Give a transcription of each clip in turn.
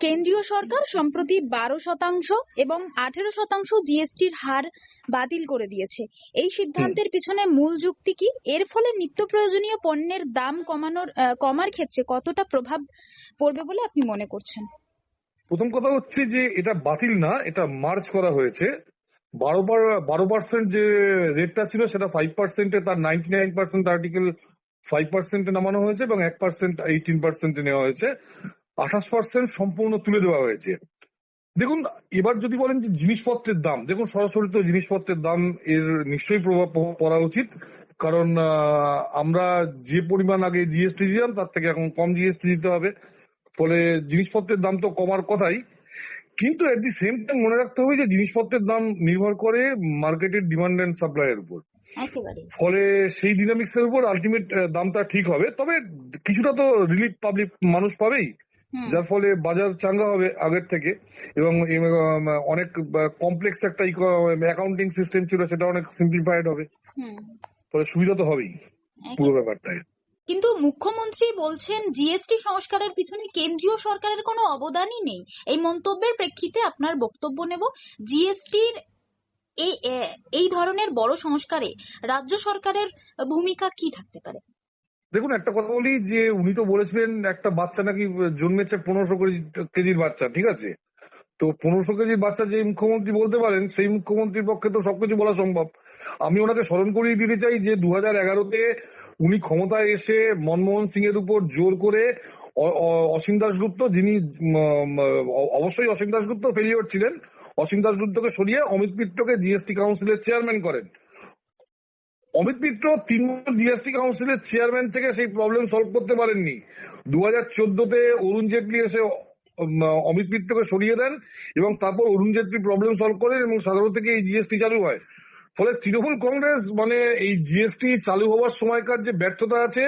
কেন্দ্রীয় সরকার সম্প্রতি বারো শতাংশ এবং আঠেরো শতাংশ জিএসটির হার বাতিল করে দিয়েছে। এই সিদ্ধান্তের পিছনে মূল যুক্তি কি? এর ফলে নিত্য প্রয়োজনীয় পণ্যের দাম কমানোর কমার ক্ষেত্রে কতটা প্রভাব পড়বে বলে আপনি মনে করছেন? প্রথম কথা হচ্ছে যে এটা বাতিল না, এটা মার্চ করা হয়েছে। বারো বারো পার্সেন্ট যে রেটটা ছিল সেটা ফাইভ পার্সেন্টে তার ninety nine percent article five পার্সেন্টে নামানো হয়েছে এবং এক পার্সেন্ট এইটিন পার্সেন্টে নেওয়া হয়েছে। আঠাশ পার্সেন্ট সম্পূর্ণ তুলে দেওয়া হয়েছে। দেখুন এবার যদি বলেন যে জিনিসপত্রের দাম দেখুন সরাসরি তো জিনিসপত্রের দাম এর নিশ্চয়ই প্রভাব পড়া উচিত। কারণ আমরা যে পরিমাণ আগে জিএসটি দিতাম তার থেকে এখন কম জিএসটি দিতে হবে। ফলে জিনিসপত্রের দাম তো কমার কথাই। কিন্তু এট দি সেম টাইম মনে রাখতে হবে যে জিনিসপত্রের দাম নির্ভর করে মার্কেটের ডিমান্ড এন্ড সাপ্লাইয়ের উপর। ফলে সেই ডিনামিক্স এর উপর আলটিমেট দামটা ঠিক হবে। তবে কিছুটা তো রিলিফ পাবলিক মানুষ পাবেই। যার ফলে বাজার চাঙ্গা হবে আগের থেকে এবং অনেক কমপ্লেক্স একটা অ্যাকাউন্টিং সিস্টেম ছিল সেটা অনেক সিম্পলিফাইড হবে। ফলে সুবিধা তো হবেই পুরো। ব্যাপারটায়। কিন্তু মুখ্যমন্ত্রী বলছেন জিএসটি সংস্কারের পিছনে কেন্দ্রীয় সরকারের কোনো অবদানই নেই। এই মন্তব্যের প্রেক্ষিতে আপনার বক্তব্য নেব। জিএসটির এই এই ধরনের বড় সংস্কারে রাজ্য সরকারের ভূমিকা কি থাকতে পারে? দেখুন, একটা কথা বলি যে উনি তো বলেছিলেন একটা বাচ্চা নাকি জন্মেছে পনেরোশো কেজির বাচ্চা, ঠিক আছে? তো পনেরোশো কেজির বাচ্চা যে মুখ্যমন্ত্রী বলতে পারেন, সেই মুখ্যমন্ত্রীর পক্ষে তো সবকিছু বলা সম্ভব। আমি ওনাকে স্মরণ করিয়ে দিতে চাই যে দু হাজার এগারোতে উনি ক্ষমতায় এসে মনমোহন সিং এর উপর জোর করে অসীম দাশগুপ্ত, যিনি অবশ্যই অসীম দাশগুপ্ত ফেলিওর ছিলেন, অসীম দাশগুপ্তকে সরিয়ে অমিত মিত্রকে জিএসটি কাউন্সিলের চেয়ারম্যান করেন। অমিত মিত্র বছর জিএসটি কাউন্সিলের চেয়ারম্যান থেকে সেই প্রবলেম সলভ করতে পারেননি। দু হাজার চোদ্দতে অরুণ জেটলি এসে অমিত মিত্রকে সরিয়ে দেন এবং তারপর অরুণ জেটলি প্রবলেম সলভ করেন এবং সাধারণ থেকে এই জিএসটি চালু হয়। ফলে তৃণমূল কংগ্রেস মানে এই জিএসটি চালু হওয়ার সময়কার যে ব্যর্থতা আছে,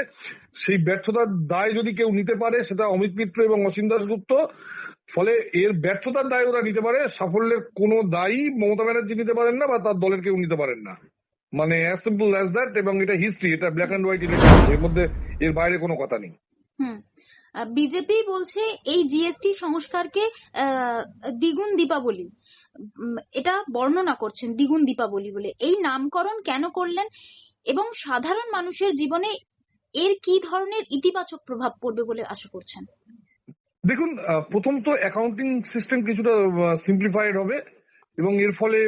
সেই ব্যর্থতার দায় যদি কেউ নিতে পারে, সেটা অমিত মিত্র এবং অসীম দাশগুপ্ত ফলে এর ব্যর্থতার দায় ওরা নিতে পারে, সাফল্যের কোনো দায়ী মমতা ব্যানার্জি নিতে পারেন না বা তার দলের কেউ নিতে পারেন না। মানে অ্যাজ সিম্পল অ্যাজ দ্যাট এবং এটা হিস্ট্রি এটা ব্ল্যাক অ্যান্ড হোয়াইট আছে এর মধ্যে এর বাইরে কোনো কথা নেই। হুম। বিজেপি বলছে এই জিএসটি সংস্কারকে দ্বিগুণ দীপাবলি। এটা বর্ণনা করছেন দ্বিগুণ দীপাবলি বলে। এই নামকরণ কেন করলেন এবং সাধারণ মানুষের জীবনে এর কি ধরনের ইতিবাচক প্রভাব পড়বে বলে আশা করছেন? দেখুন প্রথম তো অ্যাকাউন্টিং সিস্টেম কিছুটা সিম্পলিফাইড হবে। এবং এর ফলে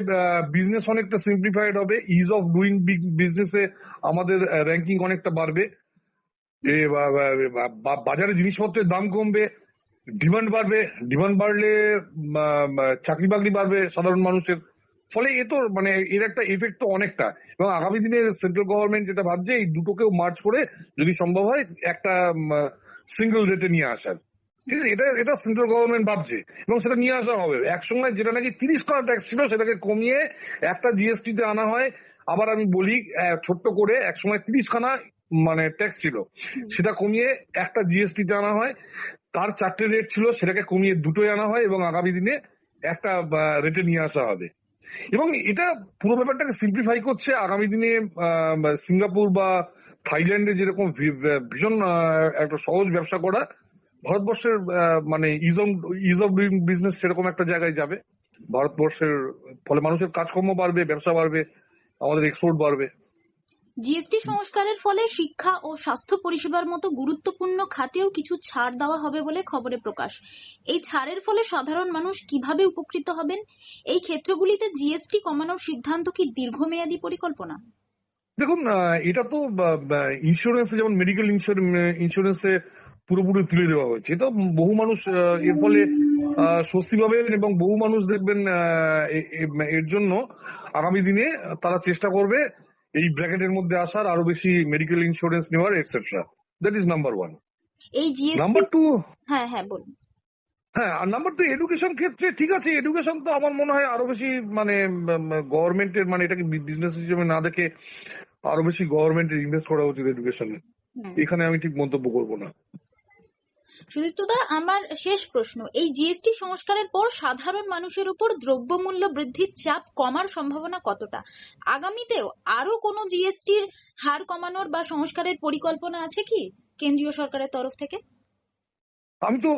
বিজনেস অনেকটা সিম্পলিফাইড হবে ইজ অফ ডুইং বিজনেসে আমাদের র্যাঙ্কিং অনেকটা বাড়বে। বাজারে জিনিসপত্রের দাম কমবে ডিমান্ড বাড়বে ডিমান্ড বাড়লে চাকরি বাকরি বাড়বে সাধারণ মানুষের। ফলে এ তো মানে এর একটা এফেক্ট তো অনেকটা। এবং আগামী দিনে সেন্ট্রাল গভর্নমেন্ট যেটা ভাবছে, এই দুটোকেও মার্চ করে যদি সম্ভব হয়, একটা সিঙ্গেল রেটে নিয়ে আসার। ঠিক আছে এটা এটা সেন্ট্রাল গভর্নমেন্ট ভাবছে এবং সেটা নিয়ে আসা হবে। একসময় যেটা নাকি তিরিশ খানা ট্যাক্স ছিল সেটাকে কমিয়ে একটা জিএসটি তে আনা হয়। আবার আমি বলি ছোট্ট করে একসময় তিরিশ খানা মানে ট্যাক্স ছিল। সেটা কমিয়ে একটা জিএসটি তে আনা হয়। তার চারটে রেট ছিল সেটাকে কমিয়ে দুটোই আনা হয় এবং আগামী দিনে একটা রেটে নিয়ে আসা হবে। এবং এটা পুরো ব্যাপারটাকে সিম্পলিফাই করছে আগামী দিনে সিঙ্গাপুর বা থাইল্যান্ডে যেরকম ভীষণ একটা সহজ ব্যবসা করা ভারতবর্ষের মানে ease of ease of doing business সেরকম একটা জায়গায় যাবে। ভারতবর্ষের ফলে মানুষের কাজকর্ম বাড়বে ব্যবসা বাড়বে আমাদের এক্সপোর্ট বাড়বে। জিএসটি সংস্কারের ফলে শিক্ষা ও স্বাস্থ্য পরিষেবার মতো গুরুত্বপূর্ণ খাতেও কিছু ছাড় দেওয়া হবে বলে খবরে প্রকাশ। এই ছাড়ের ফলে সাধারণ মানুষ কীভাবে উপকৃত হবেন? এই ক্ষেত্রগুলিতে জিএসটি কমানোর সিদ্ধান্ত কি দীর্ঘমেয়াদী পরিকল্পনা? দেখুন এটা তো ইন্স্যুরেন্স যেমন মেডিকেল ইন্স্যুরেন্সে পুরোপুরি তুলে দেওয়া হয়েছে। এটা বহু মানুষ এর ফলে স্বস্তি পাবেন এবং বহু মানুষ দেখবেন এর জন্য আগামী দিনে তারা চেষ্টা করবে এই ব্র্যাকেটের মধ্যে আসার আরও বেশি মেডিকেল ইন্স্যুরেন্স নেওয়ার etcetera that is number one এই জিএসটি নাম্বার টু হ্যাঁ হ্যাঁ বলুন। হ্যাঁ আর নাম্বার টু এডুকেশন ক্ষেত্রে ঠিক আছে এডুকেশন তো আমার মনে হয় আরও বেশি মানে গভর্নমেন্টের মানে এটাকে বিজনেস হিসেবে না দেখে আরও বেশি গভর্নমেন্টের ইনভেস্ট করা উচিত এডুকেশনে এখানে আমি ঠিক মন্তব্য করব না। সুদীপ্তদা, আমার শেষ প্রশ্ন। এই জিএসটি সংস্কারের পর সাধারণ মানুষের উপর দ্রব্যমূল্য বৃদ্ধির চাপ কমার সম্ভাবনা কতটা? আগামীতেও আরও কোনো জিএসটির হার কমানোর বা সংস্কারের পরিকল্পনা আছে কি কেন্দ্রীয় সরকারের তরফ থেকে? আমি তো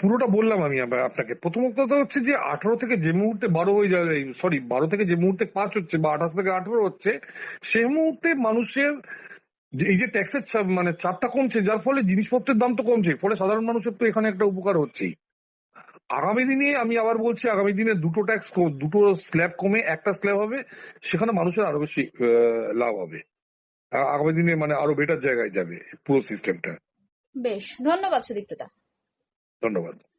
পুরোটা বললাম আমি আপনাকে। প্রথমত তো হচ্ছে যে আঠারো থেকে যে মুহূর্তে বারো হয়ে যাবে সরি বারো থেকে যে মুহূর্তে পাঁচ হচ্ছে বা আঠাশ থেকে আঠারো হচ্ছে সেই মুহূর্তে মানুষের এই যে ট্যাক্সের মানে চাপটা কমছে যার ফলে জিনিসপত্রের দাম তো কমছে ফলে সাধারণ মানুষের তো এখানে একটা উপকার হচ্ছেই। আগামী দিনে আমি আবার বলছি আগামী দিনে দুটো ট্যাক্স দুটো স্ল্যাব কমে একটা স্ল্যাব হবে সেখানে মানুষের আরও বেশি আহ, লাভ হবে। আগামী দিনে মানে আরও বেটার জায়গায় যাবে পুরো সিস্টেমটা বেশ ধন্যবাদ সুদীপ্তদা। ধন্যবাদ।